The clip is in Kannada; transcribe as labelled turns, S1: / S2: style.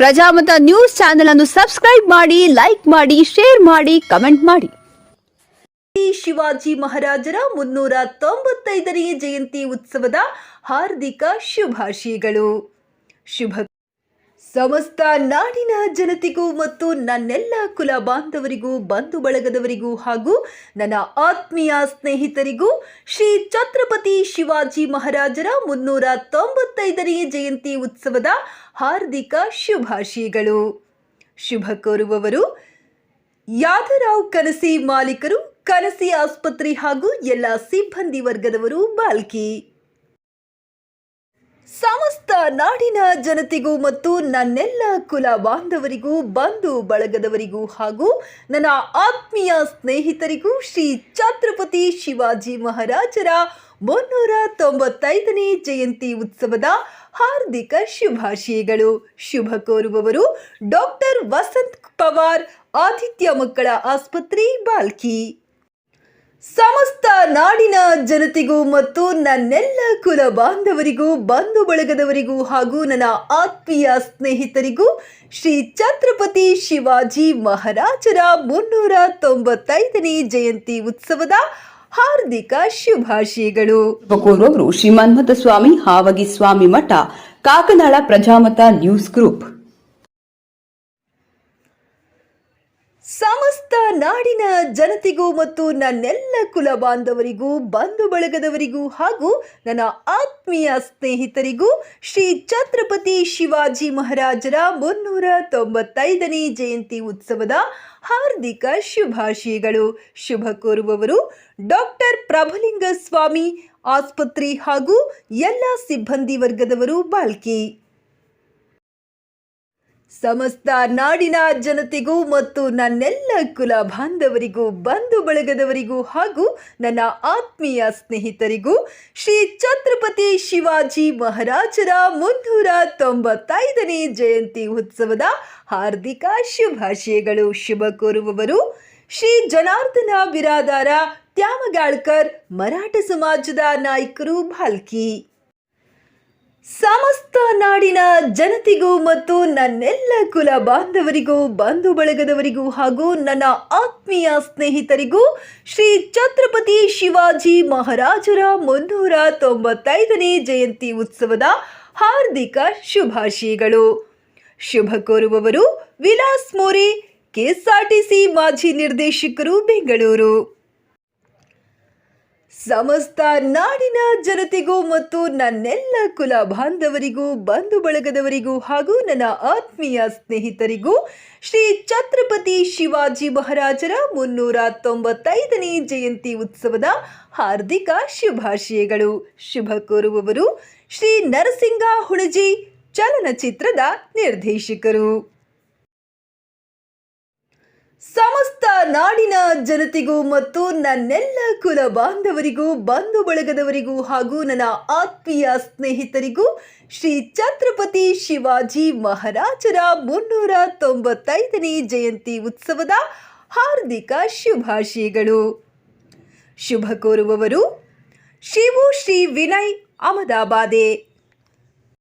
S1: ಪ್ರಜಾಮತ ನ್ಯೂಸ್ ಚಾನೆಲ್ ಅನ್ನು ಸಬ್ಸ್ಕ್ರೈಬ್ ಮಾಡಿ, ಲೈಕ್ ಮಾಡಿ, ಶೇರ್ ಮಾಡಿ, ಕಮೆಂಟ್ ಮಾಡಿ.
S2: ಶಿವಾಜಿ ಮಹಾರಾಜರ ಮುನ್ನೂರ ತೊಂಬತ್ತೈದನೇ ಜಯಂತಿ ಉತ್ಸವದ ಹಾರ್ದಿಕ ಶುಭಾಶಯಗಳು. ಶುಭ ಸಮಸ್ತ ನಾಡಿನ ಜನತೆಗೂ ಮತ್ತು ನನ್ನೆಲ್ಲ ಕುಲ ಬಾಂಧವರಿಗೂ, ಬಂಧು ಬಳಗದವರಿಗೂ ಹಾಗೂ ನನ್ನ ಆತ್ಮೀಯ ಸ್ನೇಹಿತರಿಗೂ ಶ್ರೀ ಛತ್ರಪತಿ ಶಿವಾಜಿ ಮಹಾರಾಜರ ಮುನ್ನೂರ ತೊಂಬತ್ತೈದನೇ ಜಯಂತಿ ಉತ್ಸವದ ಹಾರ್ದಿಕ ಶುಭಾಶಯಗಳು. ಶುಭ ಕೋರುವವರು ಯಾದರಾವ್ ಕನಸಿ ಮಾಲೀಕರು, ಕನಸಿ ಆಸ್ಪತ್ರೆ ಹಾಗೂ ಎಲ್ಲ ಸಿಬ್ಬಂದಿ ವರ್ಗದವರು ಬಾಲ್ಕಿ. ಸಮಸ್ತ ನಾಡಿನ ಜನತೆಗೂ ಮತ್ತು ನನ್ನೆಲ್ಲ ಕುಲ ಬಾಂಧವರಿಗೂ, ಬಂಧು ಬಳಗದವರಿಗೂ ಹಾಗೂ ನನ್ನ ಆತ್ಮೀಯ ಸ್ನೇಹಿತರಿಗೂ ಶ್ರೀ ಛತ್ರಪತಿ ಶಿವಾಜಿ ಮಹಾರಾಜರ ಮುನ್ನೂರ ತೊಂಬತ್ತೈದನೇ ಜಯಂತಿ ಉತ್ಸವದ ಹಾರ್ದಿಕ ಶುಭಾಶಯಗಳು. ಶುಭ ಕೋರುವವರು ಡಾಕ್ಟರ್ ವಸಂತ್ ಪವಾರ್ ಆತಿಥ್ಯ ಮಕ್ಕಳ ಆಸ್ಪತ್ರೆ, ಬಾಲ್ಕಿ. ಸಮಸ್ತ ನಾಡಿನ ಜನತೆಗೂ ಮತ್ತು ನನ್ನೆಲ್ಲ ಕುಲ ಬಾಂಧವರಿಗೂ, ಬಂಧು ಬಳಗದವರಿಗೂ ಹಾಗೂ ನನ್ನ ಆತ್ಮೀಯ ಸ್ನೇಹಿತರಿಗೂ ಶ್ರೀ ಛತ್ರಪತಿ ಶಿವಾಜಿ ಮಹಾರಾಜರ ಮುನ್ನೂರ ತೊಂಬತ್ತೈದನೇ ಜಯಂತಿ ಉತ್ಸವದ ಹಾರ್ದಿಕ ಶುಭಾಶಯಗಳು.
S1: ಕೋರುವವರು ಶ್ರೀ ಸ್ವಾಮಿ ಹಾವಗಿ ಸ್ವಾಮಿ ಮಠ, ಕಾಕನಾಳ ಪ್ರಜಾಮತ ನ್ಯೂಸ್ ಗ್ರೂಪ್.
S2: ಸಮಸ್ತ ನಾಡಿನ ಜನತೆಗೂ ಮತ್ತು ನನ್ನೆಲ್ಲ ಕುಲ ಬಾಂಧವರಿಗೂ, ಬಂಧು ಬಳಗದವರಿಗೂ ಹಾಗೂ ನನ್ನ ಆತ್ಮೀಯ ಸ್ನೇಹಿತರಿಗೂ ಶ್ರೀ ಛತ್ರಪತಿ ಶಿವಾಜಿ ಮಹಾರಾಜರ ಮುನ್ನೂರ ತೊಂಬತ್ತೈದನೇ ಜಯಂತಿ ಉತ್ಸವದ ಹಾರ್ದಿಕ ಶುಭಾಶಯಗಳು. ಶುಭ ಕೋರುವವರು ಡಾಕ್ಟರ್ ಪ್ರಭುಲಿಂಗ ಸ್ವಾಮಿ ಆಸ್ಪತ್ರೆ ಹಾಗೂ ಎಲ್ಲ ಸಿಬ್ಬಂದಿ ವರ್ಗದವರು ಬಾಲ್ಕಿ ಸಮಸ್ತ ನಾಡಿನ ಜನತೆಗೂ ಮತ್ತು ನನ್ನೆಲ್ಲ ಕುಲ ಬಾಂಧವರಿಗೂ, ಬಂಧು ಬಳಗದವರಿಗೂ ಹಾಗೂ ನನ್ನ ಆತ್ಮೀಯ ಸ್ನೇಹಿತರಿಗೂ ಶ್ರೀ ಛತ್ರಪತಿ ಶಿವಾಜಿ ಮಹಾರಾಜರ ಮುನ್ನೂರ ತೊಂಬತ್ತೈದನೇ ಜಯಂತಿ ಉತ್ಸವದ ಹಾರ್ದಿಕ ಶುಭಾಶಯಗಳು. ಶುಭ ಕೋರುವವರು ಶ್ರೀ ಜನಾರ್ದನ ಬಿರಾದಾರ, ತ್ಯಾಮಗಾಳ್ಕರ್, ಮರಾಠ ಸಮಾಜದ ನಾಯಕರು ಭಾಲ್ಕಿ ಸಮಸ್ತ ನಾಡಿನ ಜನತೆಗೂ ಮತ್ತು ನನ್ನೆಲ್ಲ ಕುಲ ಬಾಂಧವರಿಗೂ, ಬಂಧು ಬಳಗದವರಿಗೂ ಹಾಗೂ ನನ್ನ ಆತ್ಮೀಯ ಸ್ನೇಹಿತರಿಗೂ ಶ್ರೀ ಛತ್ರಪತಿ ಶಿವಾಜಿ ಮಹಾರಾಜರ ಮುನ್ನೂರ ತೊಂಬತ್ತೈದನೇ ಜಯಂತಿ ಉತ್ಸವದ ಹಾರ್ದಿಕ ಶುಭಾಶಯಗಳು. ಶುಭ ಕೋರುವವರು ವಿಲಾಸ್ ಮೋರೆ, ಕೆಎಸ್ಆರ್ಟಿಸಿ ಮಾಜಿ ನಿರ್ದೇಶಕರು ಬೆಂಗಳೂರು. ಸಮಸ್ತ ನಾಡಿನ ಜನತೆಗೂ ಮತ್ತು ನನ್ನೆಲ್ಲ ಕುಲ ಬಾಂಧವರಿಗೂ, ಬಂಧು ಬಳಗದವರಿಗೂ ಹಾಗೂ ನನ್ನ ಆತ್ಮೀಯ ಸ್ನೇಹಿತರಿಗೂ ಶ್ರೀ ಛತ್ರಪತಿ ಶಿವಾಜಿ ಮಹಾರಾಜರ ಮುನ್ನೂರ ತೊಂಬತ್ತೈದನೇ ಜಯಂತಿ ಉತ್ಸವದ ಹಾರ್ದಿಕ ಶುಭಾಶಯಗಳು. ಶುಭ ಕೋರುವವರು ಶ್ರೀ ನರಸಿಂಗ ಹುಣಜಿ, ಚಲನಚಿತ್ರದ ನಿರ್ದೇಶಕರು. ಸಮಸ್ತ ನಾಡಿನ ಜನತೆಗೂ ಮತ್ತು ನನ್ನೆಲ್ಲ ಕುಲ ಬಾಂಧವರಿಗೂ, ಬಂಧು ಬಳಗದವರಿಗೂ ಹಾಗೂ ನನ್ನ ಆತ್ಮೀಯ ಸ್ನೇಹಿತರಿಗೂ ಶ್ರೀ ಛತ್ರಪತಿ ಶಿವಾಜಿ ಮಹಾರಾಜರ ಮುನ್ನೂರ ತೊಂಬತ್ತೈದನೇ ಜಯಂತಿ ಉತ್ಸವದ ಹಾರ್ದಿಕ ಶುಭಾಶಯಗಳು. ಶುಭ ಕೋರುವವರು ಶಿವು ಶ್ರೀ ವಿನಯ್ ಅಹಮದಾಬಾದೆ.